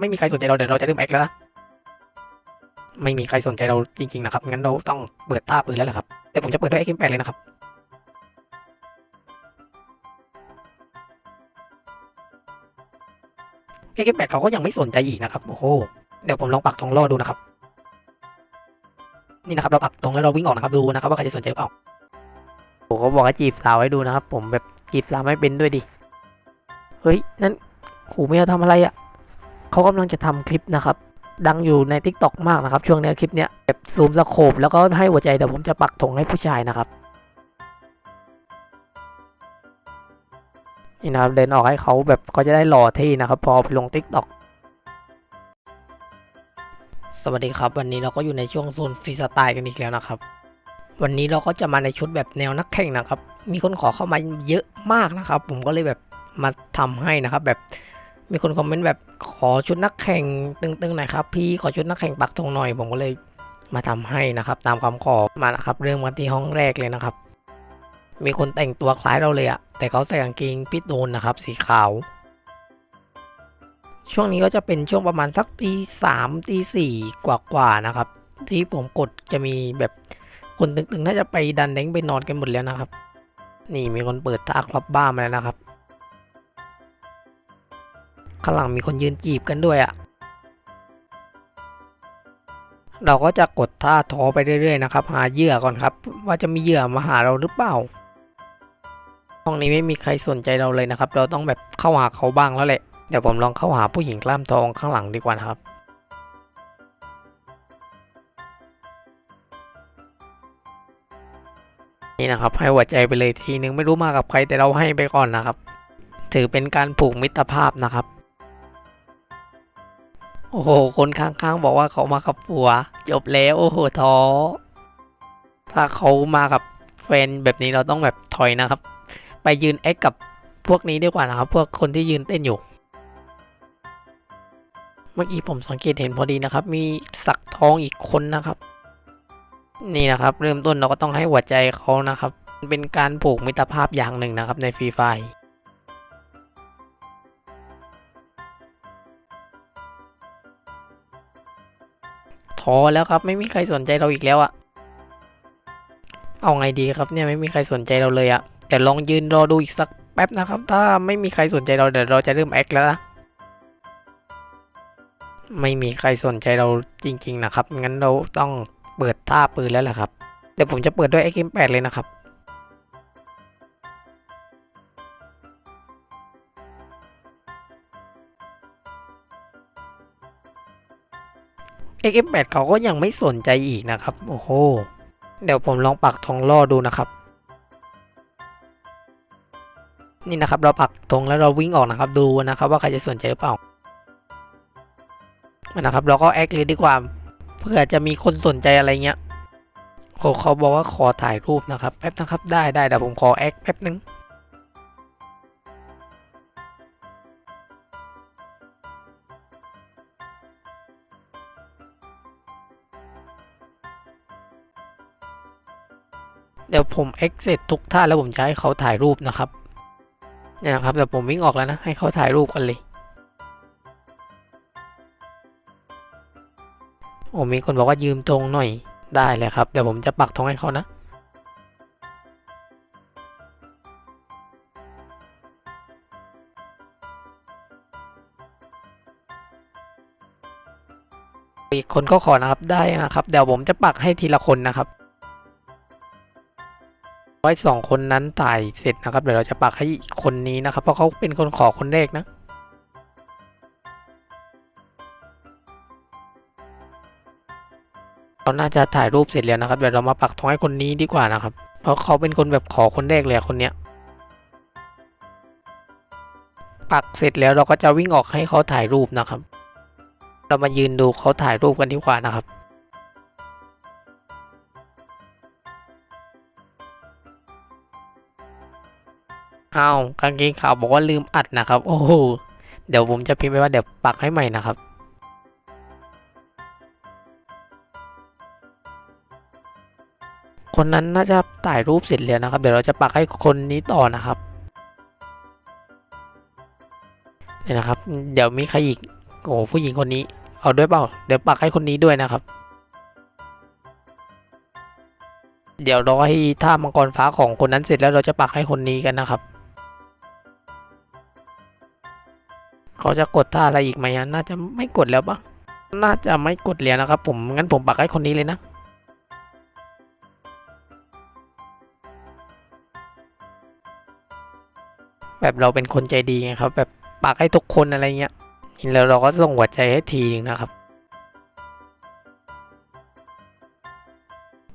ไม่มีใครสนใจเราเดี๋ยวเราจะเริ่มแอคแล้วนะไม่มีใครสนใจเราจริงๆนะครับงั้นเราต้องเปิดท่าปืนแล้วแหละครับแต่ผมจะเปิดด้วย AK8 เลยนะครับ AK8 เขาก็ยังไม่สนใจอีกนะครับโอ้โหเดี๋ยวผมลองปักธงล่อดูนะครับ นี่นะครับเราปักธงแล้วเราวิ่งออกนะครับดูนะครับ ว่าใครจะสนใจหรือเปล่าผมเขาบอกให้จีบสาวให้ดูนะครับ ผมแบบจีบสาวไม่เป็นด้วยดิเฮ้ยนั่นขู่ไม่เอาทำอะไรอะ่ะ เขากำลังจะทำคลิปนะครับ ดังอยู่ใน t ิ k t o k มากนะครับ ช่วงนี้คลิปเนี้ยแบบซูมสโคปแล้วก็ให้หัวใจเดี๋ยวผมจะปักธงให้ผู้ชายนะครับนี่นะครับเดินออกให้เขาแบบเขาจะได้หล่อเท่นะครับ พอไปลง t ิ k t o k สวัสดีครับ วันนี้เราก็อยู่ในช่วงโซนฟรีสไตล์กันอีกแล้วนะครับ วันนี้เราก็จะมาในชุดแบบแนวนักแข่งนะครับ มีคนขอเข้ามาเยอะมากนะครับ ผมก็เลยแบบมาทำให้นะครับ แบบ มีคนคอมเมนต์แบบขอชุดนักแข่งตึงๆหน่อยครับพี่ขอชุดนักแข่งปักธงหน่อยผมก็เลยมาทำให้นะครับ ตามคำขอมานะครับ เรื่องมาที่ห้องแรกเลยนะครับ มีคนแต่งตัวคล้ายเราเลยอะแต่เขาใส่กางเกงพิษโดนนะครับ สีขาว ช่วงนี้ก็จะเป็นช่วงประมาณสักตีสามตีสี่กว่าๆนะครับ ที่ผมกดจะมีแบบคนตึงๆน่าจะไปดันแดงไปนอนกันหมดแล้วนะครับ นี่มีคนเปิดท่าคลับบ้ามาแล้วนะครับ ข้างหลังมีคนยืนจีบกันด้วยอะ่ะ เราก็จะกดท่าท้อไปเรื่อยๆนะครับ หาเหยื่อก่อนครับ ว่าจะมีเหยื่อมาหาเราหรือเปล่า ห้องนี้ไม่มีใครสนใจเราเลยนะครับ เราต้องแบบเข้าหาเขาบ้างแล้วแหละ เดี๋ยวผมลองเข้าหาผู้หญิงกล้ามทองข้างหลังดีกว่านะครับนี่นะครับให้หัวใจไปเลยทีนึงไม่รู้มากับใครแต่เราให้ไปก่อนนะครับ ถือเป็นการผูกมิตรภาพนะครับ โอ้โห คนข้างๆบอกว่าเขามากับผัว จบแล้ว โอ้โหท้อ ถ้าเขามากับแฟนแบบนี้เราต้องแบบถอยนะครับ ไปยืนแอคกับพวกนี้ดีกว่านะครับ พวกคนที่ยืนเต้นอยู่ เมื่อกี้ผมสังเกตเห็นพอดีนะครับ มีสักทองอีกคนนะครับ นี่นะครับ เริ่มต้นเราก็ต้องให้หัวใจเขานะครับ เป็นการผูกมิตรภาพอย่างหนึ่งนะครับ ในฟรีไฟ ท้อแล้วครับ ไม่มีใครสนใจเราอีกแล้วอะเอาไงดีครับเนี่ยไม่มีใครสนใจเราเลยอะแต่ลองยืนรอดูอีกสักแป๊บนะครับ ถ้าไม่มีใครสนใจเราเดี๋ยวเราจะเริ่มแอคแล้วนะไม่มีใครสนใจเราจริง ๆ นะครับงั้นเราต้องเปิดท่าปืนแล้วแหละครับเดี๋ยวผมจะเปิดด้วย AK8 เลยนะครับ AK8 เขาก็ยังไม่สนใจอีกนะครับ โอ้โห เดี๋ยวผมลองปักธงล่อดูนะครับ นี่นะครับเราปักธงแล้วเราวิ่งออกนะครับดูนะครับ ว่าใครจะสนใจหรือเปล่านะครับ เราก็แอคเลยดีกว่าเพื่อจะมีคนสนใจอะไรเงี้ยโอ้เขาบอกว่าขอถ่ายรูปนะครับแป๊บนะครับได้ได้เดี๋ยวผมขอแอคแป๊บนึง เดี๋ยวผมเอ็กเซทุกท่าแล้วผมจะให้เขาถ่ายรูปนะครับเนี่ยนะครับเดี๋ยวผมวิ่งออกแล้วนะ ให้เขาถ่ายรูปกันเลยโอ้มีคนบอกว่ายืมตรงหน่อยได้เลยครับ เดี๋ยวผมจะปักธงให้เขานะอีกคนก็ขอนะครับได้นะครับ เดี๋ยวผมจะปักให้ทีละคนนะครับ ร้อยสองคนนั้นถ่ายเสร็จนะครับ เดี๋ยวเราจะปักให้อีกคนนี้นะครับ เพราะเขาเป็นคนขอคนแรกนะเราน่าจะถ่ายรูปเสร็จแล้วนะครับ เดี๋ยวเรามาปักธงให้คนนี้ดีกว่านะครับ เพราะเขาเป็นคนแบบขอคนแรกเลยคนเนี้ย ปักเสร็จแล้วเราก็จะวิ่งออกให้เขาถ่ายรูปนะครับ เรามายืนดูเขาถ่ายรูปกันดีกว่านะครับ อ้าวกางเกงขาวบอกว่าลืมอัดนะครับ โอ้โหเดี๋ยวผมจะพิมพ์ไปว่าเดี๋ยวปักให้ใหม่นะครับคนนั้นน่าจะถ่ายรูปเสร็จแล้วนะครับ เดี๋ยวเราจะปักให้คนนี้ต่อนะครับเนี่ยนะครับ เดี๋ยวมีใครอีกโอ้ผู้หญิงคนนี้ เอาด้วยเปล่า เดี๋ยวปักให้คนนี้ด้วยนะครับ เดี๋ยวรอให้ท่ามังกรฟ้าของคนนั้นเสร็จแล้วเราจะปักให้คนนี้กันนะครับ เขาจะกดท่าอะไรอีกไหมอะน่าจะไม่กดแล้วปะน่าจะไม่กดแล้วนะครับผมงั้นผมปักให้คนนี้เลยนะแบบเราเป็นคนใจดีไงครับ แบบปักให้ทุกคนอะไรเงี้ยเห็นแล้วเราก็ส่งหัวใจให้ทีนึงนะครับ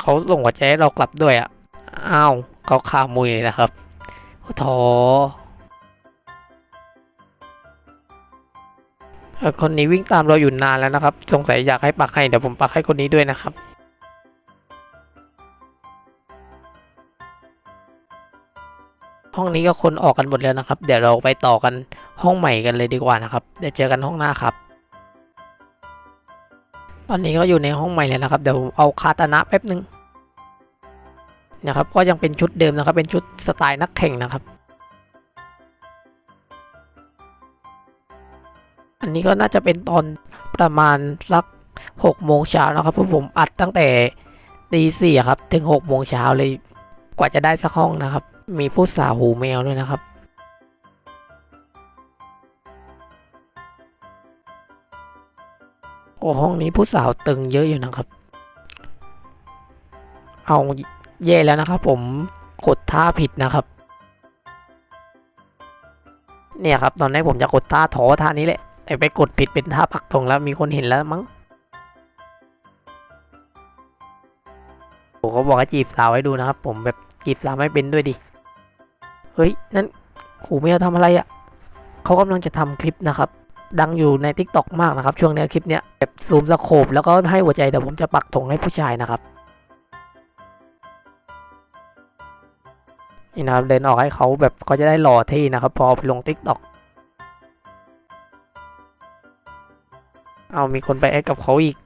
เขาส่งหัวใจให้เรากลับด้วยอะอ้าวเขาขามุยเลยนะครับโอ้โถ คนนี้วิ่งตามเราอยู่นานแล้วนะครับ สงสัยอยากให้ปักให้เดี๋ยวผมปักให้คนนี้ด้วยนะครับห้องนี้ก็คนออกกันหมดแล้วนะครับ เดี๋ยวเราไปต่อกันห้องใหม่กันเลยดีกว่านะครับ เดี๋ยวเจอกันห้องหน้าครับ ตอนนี้ก็อยู่ในห้องใหม่แล้วนะครับ เดี๋ยวเอาคาตานะแป๊บหนึ่งนะครับ ก็ยังเป็นชุดเดิมนะครับ เป็นชุดสไตล์นักแข่งนะครับ อันนี้ก็น่าจะเป็นตอนประมาณสักหกโมงเช้านะครับเพราะผมอัดตั้งแต่ตีสี่ครับ ถึงหกโมงเช้าเลย กว่าจะได้สักห้องนะครับ มีผู้สาวหูแมวด้วยนะครับโอ้ห้องนี้ผู้สาวตึงเยอะอยู่นะครับ เอาแย่แล้วนะครับ ผมกดท่าผิดนะครับ เนี่ยครับ ตอนแรกผมจะกดท่าถอท่านี้แหละ แต่ไปกดผิดเป็นท่าปักธงแล้วมีคนเห็นแล้วมั้งผมก็บอกให้จีบสาวให้ดูนะครับ ผมแบบจีบสาวไม่เป็นด้วยดิ เฮ้ย นั่นหูเมียทำอะไรอะ่ะเขากำลังจะทำคลิปนะครับ ดังอยู่ใน t ิ k t o k มากนะครับ ช่วงนี้คลิปเนี้ยแบบซูมสโคปแล้วก็ให้หัวใจเดี๋ยวผมจะปักธงให้ผู้ชายนะครับนี่นะครับเดินออกให้เขาแบบเขาจะได้หล่อที่นะครับ พอไปลง t ิ k t o k เอามีคนไปแอดกับเขาอีก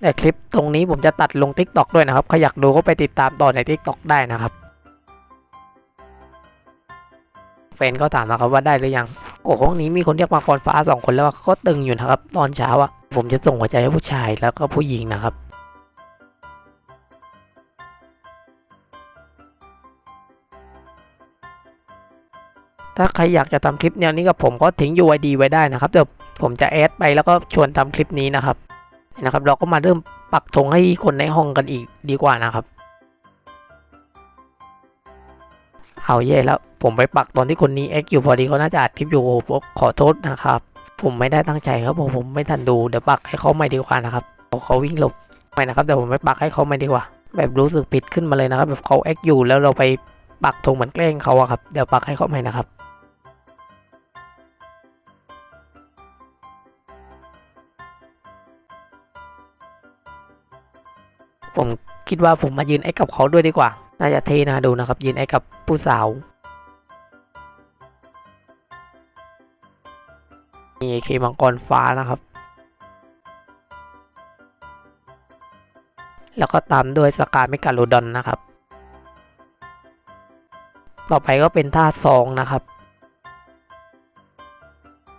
แต่คลิปตรงนี้ผมจะตัดลง t ิ k t o k ด้วยนะครับใครอยากดูก็ไปติดตามต่อใน t ิ k t o k ได้นะครับแฟนก็ถามนะครับว่าได้หรือยัง โอ้ห้องนี้มีคนเรียกมาคอนฟ้าสองคนแล้วก็ตึงอยู่นะครับ ตอนเช้าอะผมจะส่งหัวใจให้ผู้ชายแล้วก็ผู้หญิงนะครับ ถ้าใครอยากจะทำคลิปแนวนี้กับผมก็ทิ้ง UID ไว้ได้นะครับเดี๋ยวผมจะแอดไปแล้วก็ชวนทำคลิปนี้นะครับนะครับ เราก็มาเริ่มปักธงให้คนในห้องกันอีกดีกว่านะครับ เอาแย่แล้วผมไปปักตอนที่คนนี้แอคอยู่พอดีเขาน่าจะอัดคลิปอยู่ผมขอโทษนะครับ ผมไม่ได้ตั้งใจครับผมผมไม่ทันดูเดี๋ยวปักให้เขาใหม่ดีกว่านะครับเขาวิ่งหลบไปนะครับแต่ผมไม่ปักให้เขาใหม่ดีกว่า แบบรู้สึกผิดขึ้นมาเลยนะครับ แบบเขาแอคอยู่แล้วเราไปปักธงเหมือนแกล้งเขาอะครับเดี๋ยวปักให้เขาใหม่นะครับ ผมคิดว่าผมมายืนไอ้กับเขาด้วยดีกว่า น่าจะเทนะดูนะครับ ยืนไอ้กับผู้สาวมีเคมังกรฟ้านะครับ แล้วก็ตามด้วยสกาเมกาโลดอนนะครับ ต่อไปก็เป็นท่าซองนะครับ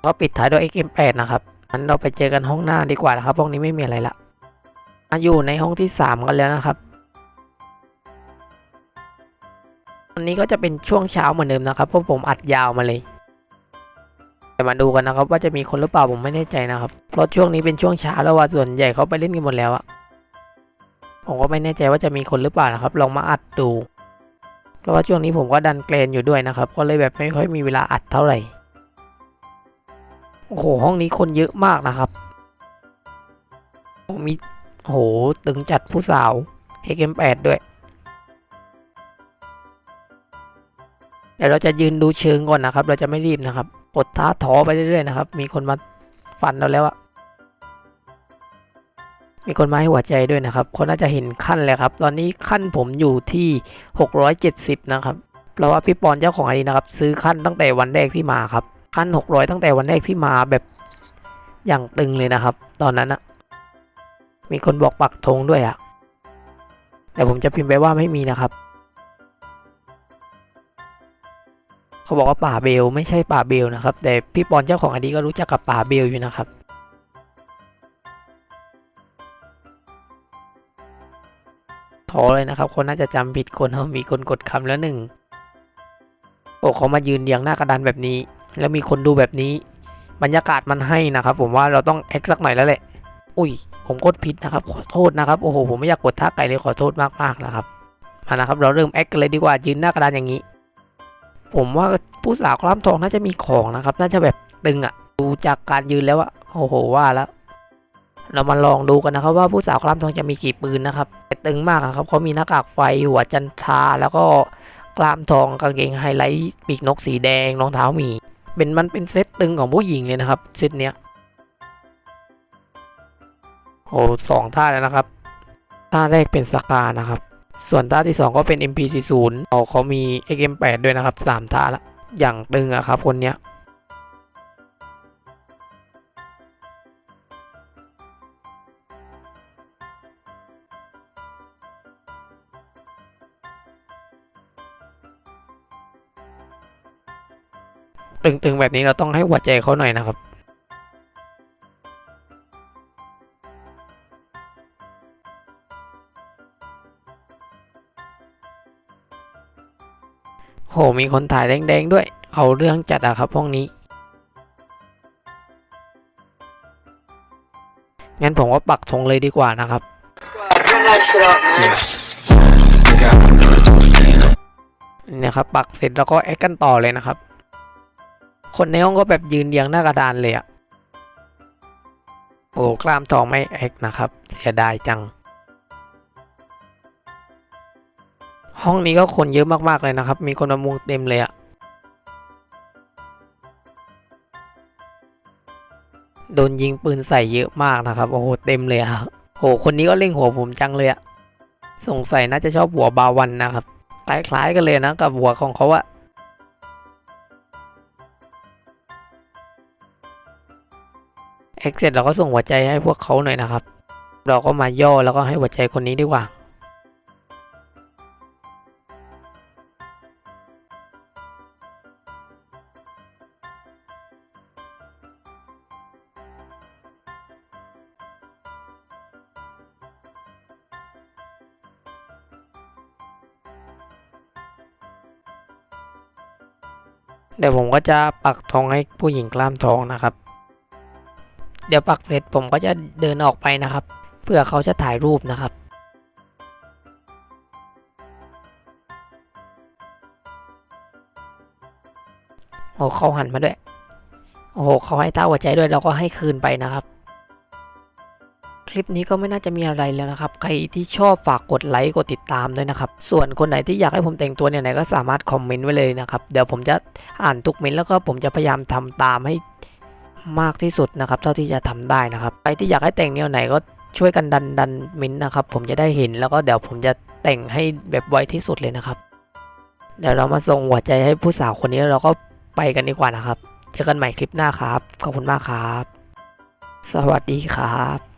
ก็ปิดท้ายด้วย XM8 นะครับงั้นเราไปเจอกันห้องหน้าดีกว่านะครับ ห้องนี้ไม่มีอะไรละ อยู่ในห้องที่สามกันแล้วนะครับวันนี้ก็จะเป็นช่วงเช้าเหมือนเดิมนะครับเพราะผมอัดยาวมาเลยจะมาดูกันนะครับ ว่าจะมีคนหรือเปล่าผมไม่แน่ใจนะครับเพราะช่วงนี้เป็นช่วงเช้าแล้วว่าส่วนใหญ่เขาไปเล่นกันหมดแล้วอะผมก็ไม่แน่ใจว่าจะมีคนหรือเปล่านะครับ ลองมาอัดดู เพราะว่าช่วงนี้ผมก็ดันเกรนอยู่ด้วยนะครับ ก็เลยแบบไม่ค่อยมีเวลาอัดเท่าไหร่โอ้โหห้องนี้คนเยอะมากนะครับมี โอ้โห ตึงจัดผู้สาว HM8 ด้วย เดี๋ยวเราจะยืนดูเชิงก่อนนะครับ เราจะไม่รีบนะครับกดท้าถอไปเรื่อยๆนะครับ มีคนมาฟันเราแล้วอะมีคนมาให้หัวใจด้วยนะครับเขาน่าจะเห็นขั้นแล้วครับ ตอนนี้ขั้นผมอยู่ที่ 670 นะครับ เพราะว่าพี่ปอนเจ้าของไอดีนะครับ ซื้อขั้นตั้งแต่วันแรกที่มาครับ ขั้น 600 ตั้งแต่วันแรกที่มาแบบอย่างตึงเลยนะครับ ตอนนั้นอะ มีคนบอกปักธงด้วยอะแต่ผมจะพิมพ์ไปว่าไม่มีนะครับ เขาบอกว่าป่าเบลไม่ใช่ป่าเบลนะครับ แต่พี่ปอนเจ้าของอดีก็รู้จักกับป่าเบลอยู่นะครับท้อเลยนะครับ คนน่าจะจำผิดคนเขามีคนกดคำแล้วหนึ่งโอ้เขามายืนเรียงหน้ากระดานแบบนี้ แล้วมีคนดูแบบนี้ บรรยากาศมันให้นะครับ ผมว่าเราต้องแอคสักหน่อยแล้วแหละ อุ้ย ผมกดผิดนะครับ ขอโทษนะครับ โอ้โห ผมไม่อยากกดท่าไก่เลยขอโทษมากๆนะครับ มานะครับ เราเริ่มแอคกันเลยดีกว่า ยืนหน้ากระดานอย่างนี้ ผมว่าผู้สาวกล้ามทองน่าจะมีของนะครับ น่าจะแบบตึงอะดูจากการยืนแล้วอะโอ้โห ว่าแล้ว เรามาลองดูกันนะครับ ว่าผู้สาวกล้ามทองจะมีกี่ปืนนะครับตึงมากครับ เขามีหน้ากากไฟ หัวจันทราแล้วก็กล้ามทอง กางเกงไฮไลท์ ปีกนกสีแดง รองเท้าหมี เป็นมันเป็นเซตตึงของผู้หญิงเลยนะครับ เซตเนี้ย โอ้สองท่าแล้วนะครับ ท่าแรกเป็นสกานะครับ ส่วนท่าที่สองก็เป็น MP40 เอาเขามี XM8 ด้วยนะครับสามท่าละอย่างตึงอะครับคนเนี้ยตึงๆแบบนี้เราต้องให้หัวใจเขาหน่อยนะครับ มีคนถ่ายแดงๆด้วย เอาเรื่องจัดอะครับห้องนี้ งั้นผมว่าปักธงเลยดีกว่านะครับ เนี่ยครับ ปักเสร็จแล้วก็แอคกันต่อเลยนะครับ คนในห้องก็แบบยืนเรียงหน้ากระดานเลยอะโอ้กล้ามทองไม่แอคนะครับ เสียดายจัง ห้องนี้ก็คนเยอะมากๆเลยนะครับ มีคนมามุงเต็มเลยอะโดนยิงปืนใส่เยอะมากนะครับ โอ้โห เต็มเลยอะโอ้โห คนนี้ก็เล่งหัวผมจังเลยอะสงสัยน่าจะชอบหัวบาวันนะครับ คล้ายๆกันเลยนะกับหัวของเขาอะเอ็กเสร็จเราก็ส่งหัวใจให้พวกเขาหน่อยนะครับ เราก็มาย่อแล้วก็ให้หัวใจคนนี้ดีกว่า เดี๋ยวผมก็จะปักธงให้ผู้หญิงกล้ามทองนะครับ เดี๋ยวปักเสร็จผมก็จะเดินออกไปนะครับ เพื่อเขาจะถ่ายรูปนะครับโอ้เขาหันมาด้วย โอ้โหเขาให้ต้าหัวใจด้วยเราก็ให้คืนไปนะครับ คลิปนี้ก็ไม่น่าจะมีอะไรแล้วนะครับ ใครที่ชอบฝากกดไลค์กดติดตามด้วยนะครับ ส่วนคนไหนที่อยากให้ผมแต่งตัวเนี่ยไหนก็สามารถคอมเมนต์ไว้เลยนะครับ เดี๋ยวผมจะอ่านทุกเมนต์แล้วก็ผมจะพยายามทำตามให้มากที่สุดนะครับ เท่าที่จะทำได้นะครับใครที่อยากให้แต่งแนวไหนก็ช่วยกันดันดันเมนต์นะครับ ผมจะได้เห็นแล้วก็เดี๋ยวผมจะแต่งให้แบบไวที่สุดเลยนะครับ เดี๋ยวเรามาส่งหัวใจให้ผู้สาวคนนี้แล้วเราก็ไปกันดีกว่านะครับ เจอกันใหม่คลิปหน้าครับ ขอบคุณมากครับ สวัสดีครับ